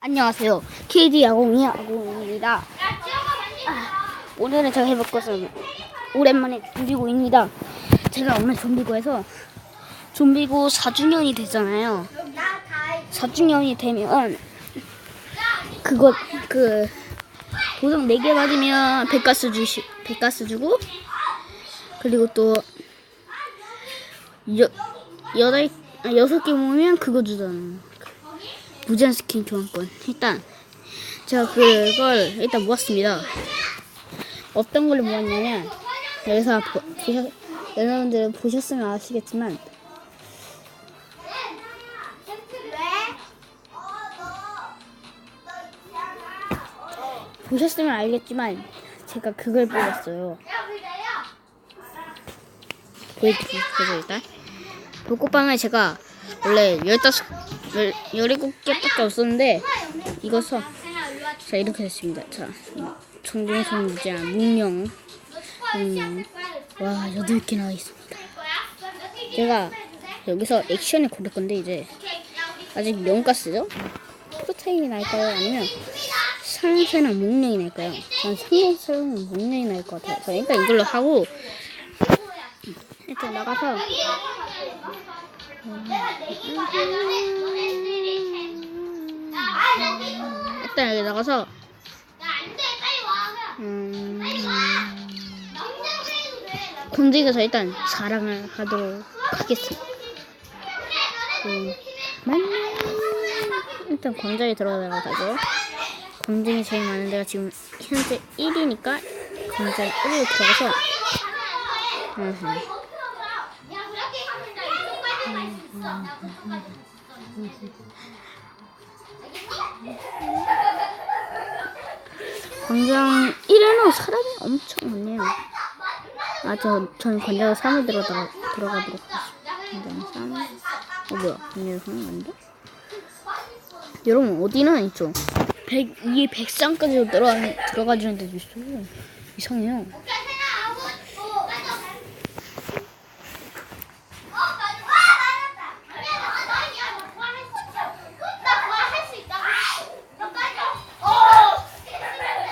안녕하세요. KD 야공이 야공입니다. 아, 오늘은 제가 해볼 것은 오랜만에 좀비고입니다. 제가 오늘 좀비고에서 좀비고 4주년이 되잖아요. 4주년이 되면 그거 그 도장 4개 맞으면 백가스 주시 백가스 주고 그리고 또 여, 여덟 아, 여섯 개 모으면 그거 주잖아요. 무제한 스킨 교환권. 일단 제가 그걸 일단 모았습니다. 어떤 걸로 모았냐면 여기서 보, 보셨, 여러분들 보셨으면 아시겠지만 보셨으면 알겠지만 제가 그걸 뽑았어요. 보여드릴게요 일단 벚꽃빵을 제가 원래 15, 17개밖에 없었는데 이거 서 자 이렇게 됐습니다 자 청동성 무제한 묵령 묵령 와 8개 나와 있습니다 제가 여기서 액션을 고를 건데 이제 아직 명가스죠? 프로타임이 날까요? 아니면 상세나 묵령이 날까요? 전 상세랑 묵령이 날 것 같아요 저 일단 이걸로 하고 일단 나가서 일단 여기 나가서. 음, 공직에서 일단 자랑을 하도록 하겠습니다. 음, 일단 광장에 들어가가지고 검증이 제일 많은 데가 지금 현재 1위니까 광장 1위로 들어가서 광장 1에는 사람이 엄청 많네요. 아, 저, 전 광장 3에 들어가, 들어가도록 하겠습니다. 광장 3. 어, 뭐야. 광장 3 아닌가? 여러분, 어디는 있죠? 100, 위에 100상까지 들어가, 들어가지는 데도 있어요. 이상해요.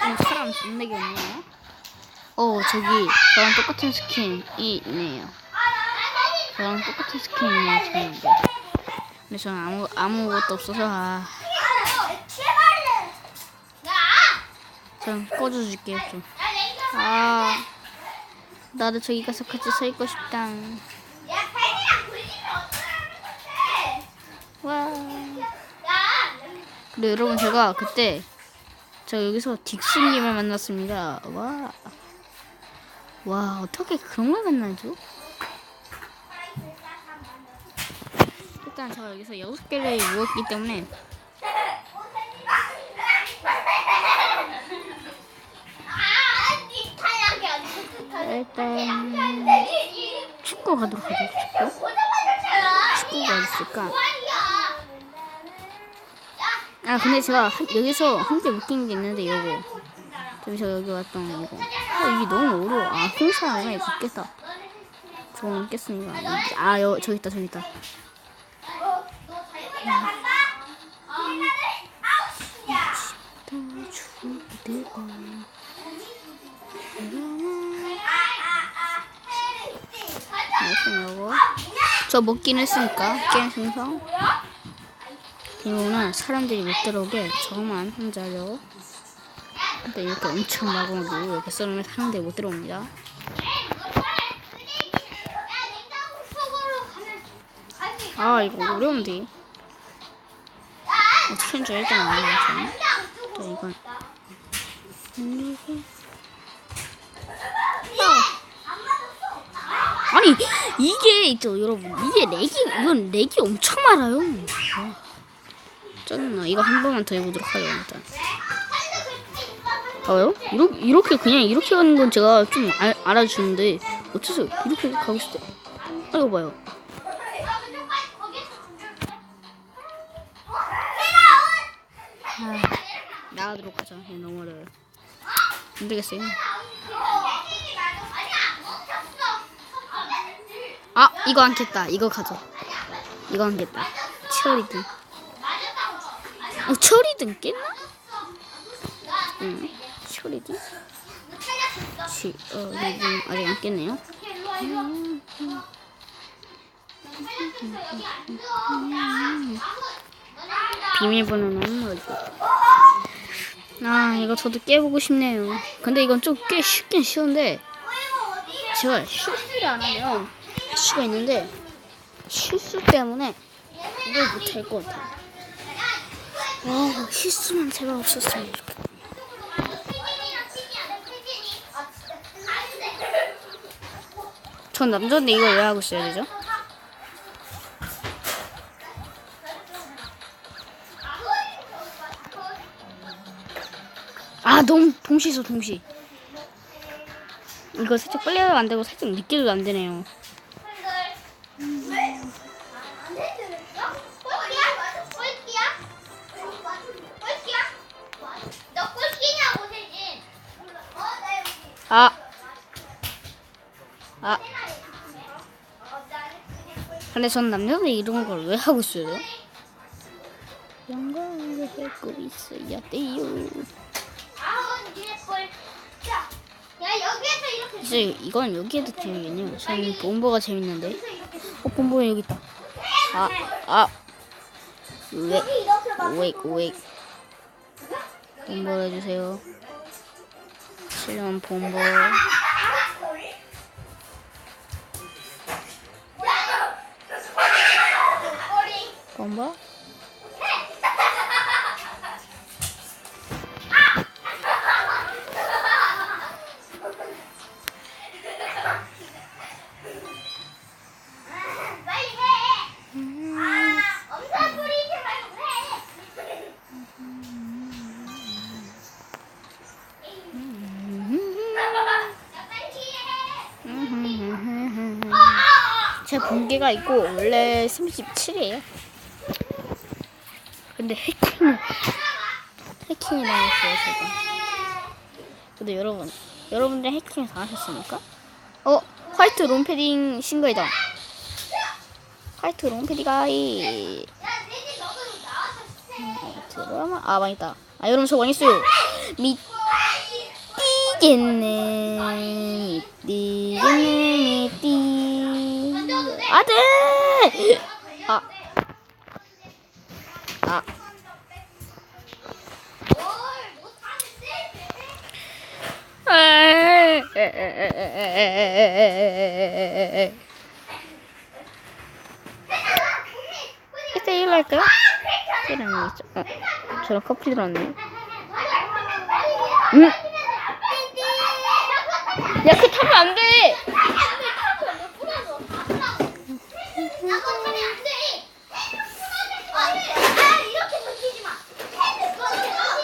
어, 사람 존나게 없네요. 어, 저기, 저랑 똑같은 스킨이 있네요. 저랑 똑같은 스킨이 있네요, 저는. 근데 저는 아무, 아무것도 없어서, 아, 전 꺼줘줄게요, 좀. 아, 나도 저기 가서 같이 서 있고 싶다. 와. 근데 여러분, 제가 그때, 저 여기서 딕스님을 만났습니다. 와. 와, 어떻게 그런 걸 만나죠? 일단 저 여기서 여섯 개를 모았기 때문에 일단 축구 가도록 하죠. 축구. 축구가 있을까? 아 근데 제가 한- 여기서 한개 웃긴 게 있는데 이거 저기서 여기 왔던 이거. 아 이게 너무 어려워. 아 홍사가 이거 있겠다. 저거 있겠습니다. 아 여, 저기 있다 저기 있다. 저 먹긴 했으니까 게임 생성. 이거는 사람들이 못 들어오게 저만 혼자 하려고 근데 이렇게 엄청 마구마구 이렇게 써놓으면 사람들이 못 들어옵니다. 아 이거 어려운데. 어떻게 하는지 일단 알아요 또 이건 아니 이게 있죠 여러분 이게 렉이 이건 렉이 엄청 많아요. 짜증나 이거 한 번만 더 해보도록 하죠 일단 봐요? 이렇게, 이렇게 그냥 이렇게 가는 건 제가 좀 알, 알아주는데 어째서 이렇게 가고 싶대? 아 이거 봐요. 아, 나가도록 하자 이거 너무 어려워요 안 되겠어요 아 이거 안겠다. 이거 가져. 이거 안겠다. 치어리딩 어, 철이든 깼나? 응, 철이든? 치, 어, 요즘 아직 안 깼네요. 비밀번호는 뭐지? 아, 이거 저도 깨보고 싶네요. 근데 이건 좀 꽤 쉽긴 쉬운데, 제가 실수를 안 하면 할 수가 있는데, 실수 때문에 이걸 못할 것 같아요. 와, 실수만 제발 없었으면 좋겠다. 전 남자인데 이걸 왜 하고 있어야 되죠? 아, 너무 동시서 동시. 이거 살짝 빨리 하면 안 되고 살짝 늦게 도 안 되네요. 근데 전 남자들 이런 걸 왜 하고 있어요? 영광을 하고 있어야 돼요. 이제 이건 여기에도 재미겠네요. 저는 본보가 재밌는데. 어, 본보 여기 있다. 아, 아. 왜, 여기 이렇게 막 왜, 왜. 본보 해주세요. 실험 본보. 해. 제 번개가 있고 원래 37이에요. 근데 해킹 해킹이 당했어요 제가. 근데 여러분 여러분들 해킹 당하셨습니까? 어 화이트 롱패딩 신거이다. 화이트 나와서 해. 드라마 아 망했다. 아 여러분 저 망했어요. 미띠겠네 미띠겠네 미띠 아들 이때 일로 할까요? 이런 있죠. 어, 저랑 커플 들었네. 응? 야, 그 타면 안 돼!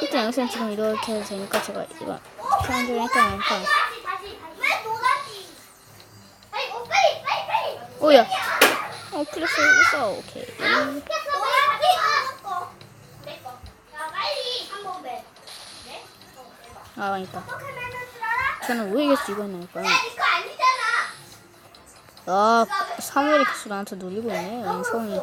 일단 영상 지금 이렇게 되니까 제가 이거 사람들이 일단 하니까. 왜 놀았지? 아니, 어, 빨리, 빨리, 빨리. 오야. 어, 플러스 있어. 오케이. 아, 망했다. 저는 이거 했나니까요. 야, 이거 아니잖아. 아, 사무엘이 계속 나한테 놀리고 있네. 인성이.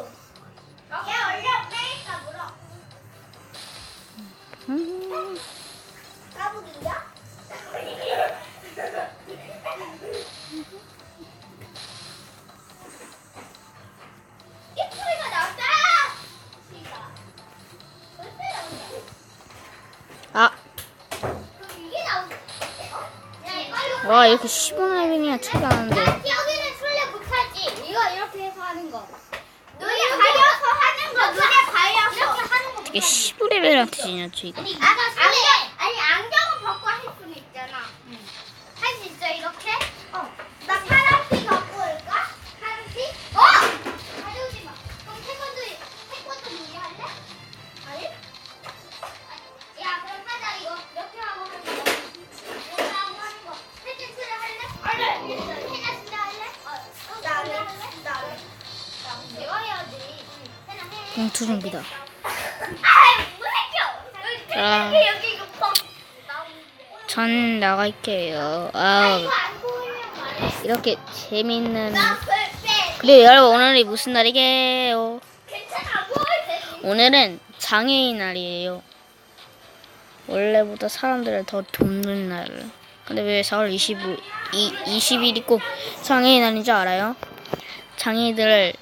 와, 이렇게 15레벨이나 차이가 나는데. 여기는 술래 못하지. 이거 이렇게 해서 하는 거. 눈에 가려서 하는 거. 눈에 가려서 이렇게 하는 거. 이게 15레벨한테 지냐, 저희가. 아니, 안경, 아니 안경 봉투 좀비다. 아이 무색혀. 자. 이거 펑. 전 나갈게요. 아. 이렇게 재밌는. 그래, 여러분, 오늘이 무슨 날이게요? 때. 오늘은 장애인 날이에요. 원래보다 사람들을 더 돕는 날. 근데 왜 4월 25, 이, 20일이 꼭 장애인 날인지 알아요? 장애인들,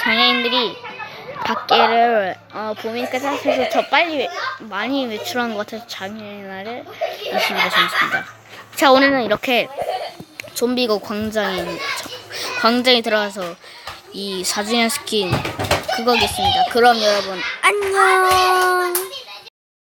장애인들이 밖에를 어, 봄이니까 따뜻해서 더 빨리 외- 많이 외출하는 것 같아서 날을 20일에 정했습니다. 자 오늘은 이렇게 좀비고 광장에 저- 광장에 들어가서 이 4주년 스킨 그거겠습니다. 그럼 여러분 안녕.